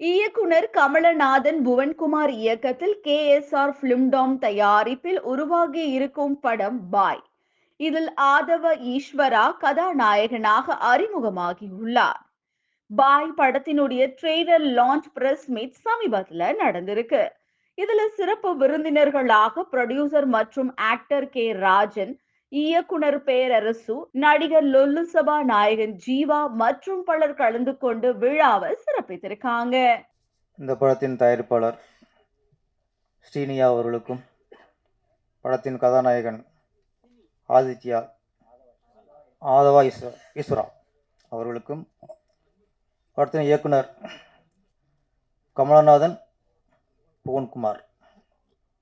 இயக்குனர் கமலநாதன் புவன்குமார் இயக்கத்தில் K S R பிலிம்டாம் தயாரிப்பில் உருவாகி இருக்கும் படம் பாய். இதில் ஆதவ ஈஸ்வரா கதாநாயகனாக அறிமுகமாகியுள்ளார். பாய் படத்தினுடைய ட்ரெய்லர் லான்ச் பிரஸ் மீட் சமீபத்துல நடந்திருக்கு. இதுல சிறப்பு விருந்தினர்களாக ப்ரொடியூசர் மற்றும் ஆக்டர் கே ராஜன் இயக்குனர் பேரரசு நடிகர் லொல்லு சபா நாயகன் ஜீவா மற்றும் பலர் கலந்து கொண்டு விழாவை சிறப்பித்திருக்காங்க. இந்த படத்தின் தயாரிப்பாளர் ஸ்ரீனியா அவர்களுக்கும் படத்தின் கதாநாயகன் ஆதித்யா ஆதவா ஈஸ்வ ஈஸ்வரா அவர்களுக்கும் படத்தின் இயக்குனர் கமலநாதன் புவன்குமார்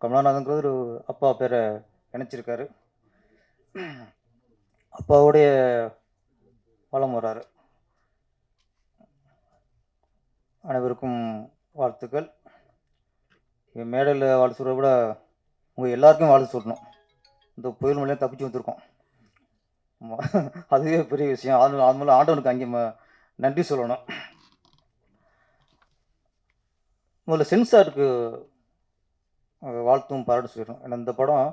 கமலநாதன்கிறது ஒரு அப்பா பேரை இணைச்சிருக்காரு. அப்பாவுடைய வளம் வர்றாரு அனைவருக்கும் வாழ்த்துக்கள். இங்க மேடையில் வாழ்த்து சொல்கிறத விட உங்கள் எல்லாருக்கும் வாழ்த்து சொல்லணும். இந்த புயல் மழையும் தப்பிச்சு வந்திருக்கோம். அதுவே பெரிய விஷயம். அது அது மூலம் ஆண்டவனுக்கு அங்கே நன்றி சொல்லணும். முதல்ல சென்சாருக்கு வாழ்த்தும் பாராட்டு சொல்லிடணும். ஏன்னா இந்த படம்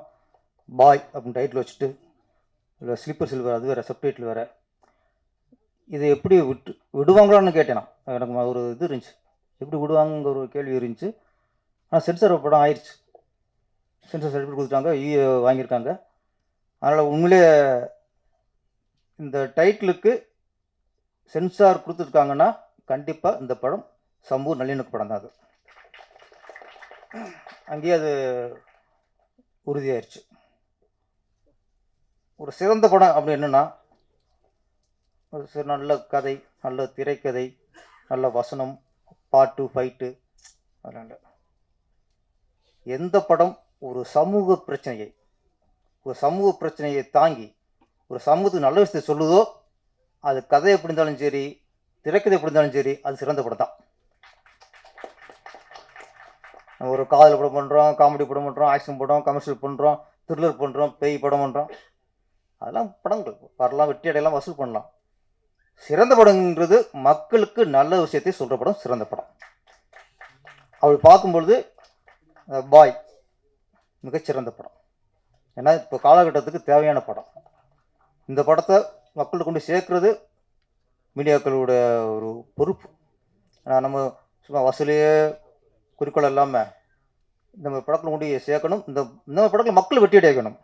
பாய் அப்படின்னு டைட்டில் வச்சுட்டு இல்லை ஸ்லீப்பர் சில்வர் அது வேறு செப்டேட்டில் வேறு. இதை எப்படி விட்டு விடுவாங்களான்னு கேட்டேன். நான் எனக்கு ஒரு இது இருந்துச்சு. எப்படி விடுவாங்கங்கிற ஒரு கேள்வி இருந்துச்சு. ஆனால் சென்சார் படம் ஆயிடுச்சு சென்சார் சர்டிஃபிகேட் கொடுத்துட்டாங்க இ வாங்கியிருக்காங்க. அதனால் உண்மையிலே இந்த டைட்டிலுக்கு சென்சார் கொடுத்துருக்காங்கன்னா கண்டிப்பாக இந்த படம் சம்பூர் நல்லிணக்க படம் தான் அது. அங்கேயே அது உறுதியாயிருச்சு. ஒரு சிறந்த படம் அப்படி என்னென்னா ஒரு நல்ல கதை நல்ல திரைக்கதை நல்ல வசனம் பாட்டு ஃபைட்டு அதனால். எந்த படம் ஒரு சமூக பிரச்சனையை ஒரு சமூக பிரச்சனையை தாங்கி ஒரு சமூகத்துக்கு நல்ல விஷயத்தை சொல்லுதோ அது கதை எப்படி இருந்தாலும் சரி திரைக்கதை எப்படி இருந்தாலும் சரி அது சிறந்த படம் தான். ஒரு காதல் படம் பண்ணுறோம் காமெடி படம் பண்ணுறோம் ஆக்ஷன் படம் கமர்ஷியல் பண்ணுறோம் த்ரில்லர் பண்ணுறோம் பேய் படம் பண்ணுறோம் அதெல்லாம் படங்கள். வரலாம் வெற்றி அடையலாம் வசூல் பண்ணலாம். சிறந்த படம்ன்றது மக்களுக்கு நல்ல விஷயத்தை சொல்கிற படம் சிறந்த படம். அப்படி பார்க்கும்பொழுது பாய் மிகச்சிறந்த படம். ஏன்னா இப்போ காலகட்டத்துக்கு தேவையான படம். இந்த படத்தை மக்களுக்கு கொண்டு சேர்க்கறது மீடியாக்களோட ஒரு பொறுப்பு. ஏன்னா நம்ம சும்மா வசூலையே குறிக்கோள் இல்லாமல் நம்ம படத்தில் கொண்டு சேர்க்கணும். இந்த இந்த படத்தில் மக்கள் வெற்றி அடைக்கணும்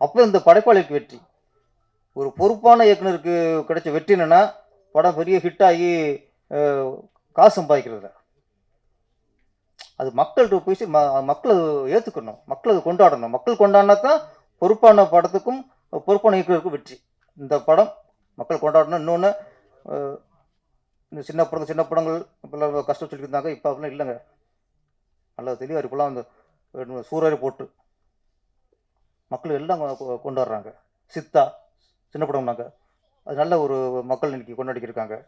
அப்போ இந்த படைப்பாளிக்கு வெற்றி. ஒரு பொறுப்பான இயக்குனருக்கு கிடைச்ச வெற்றி என்னென்னா படம் பெரிய ஹிட் ஆகி காசு சம்பாதிக்கிறது அது மக்கள்கிட்ட போய் ம- மக்கள் அது ஏற்றுக்கணும் மக்கள் அது கொண்டாடணும். மக்கள் கொண்டாடினா தான் பொறுப்பான படத்துக்கும் பொறுப்பான இயக்குனருக்கும் வெற்றி. இந்த படம் மக்கள் கொண்டாடணும். இன்னொன்று இந்த சின்ன படங்கள் சின்ன படங்கள் இப்போல்லாம் கஷ்டம் சொல்லியிருந்தாங்க இப்போ அப்படிலாம் இல்லைங்க. நல்லா தெளிவாக இருக்கலாம் அந்த சூறாரி போட்டு. மக்கள் எல்லாம் கொண்டு வர்றாங்க கொண்டாடுறாங்க. சித்தா சின்ன படம்னாங்க அது நல்ல ஒரு மக்கள் இன்னைக்கு கொண்டாடிக்கிருக்காங்க.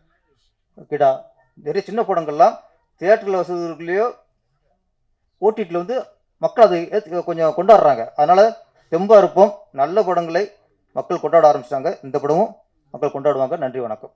கிடா நிறைய சின்ன படங்கள்லாம் தியேட்டரில் வசதிகளையோ ஓடிடியில் வந்து மக்கள் அதை ஏத்து- கொஞ்சம் கொண்டாடுறாங்க. அதனால் தெம்பாக இருப்போம். நல்ல படங்களை மக்கள் கொண்டாட ஆரம்பிச்சிட்டாங்க. இந்த படமும் மக்கள் கொண்டாடுவாங்க. நன்றி வணக்கம்.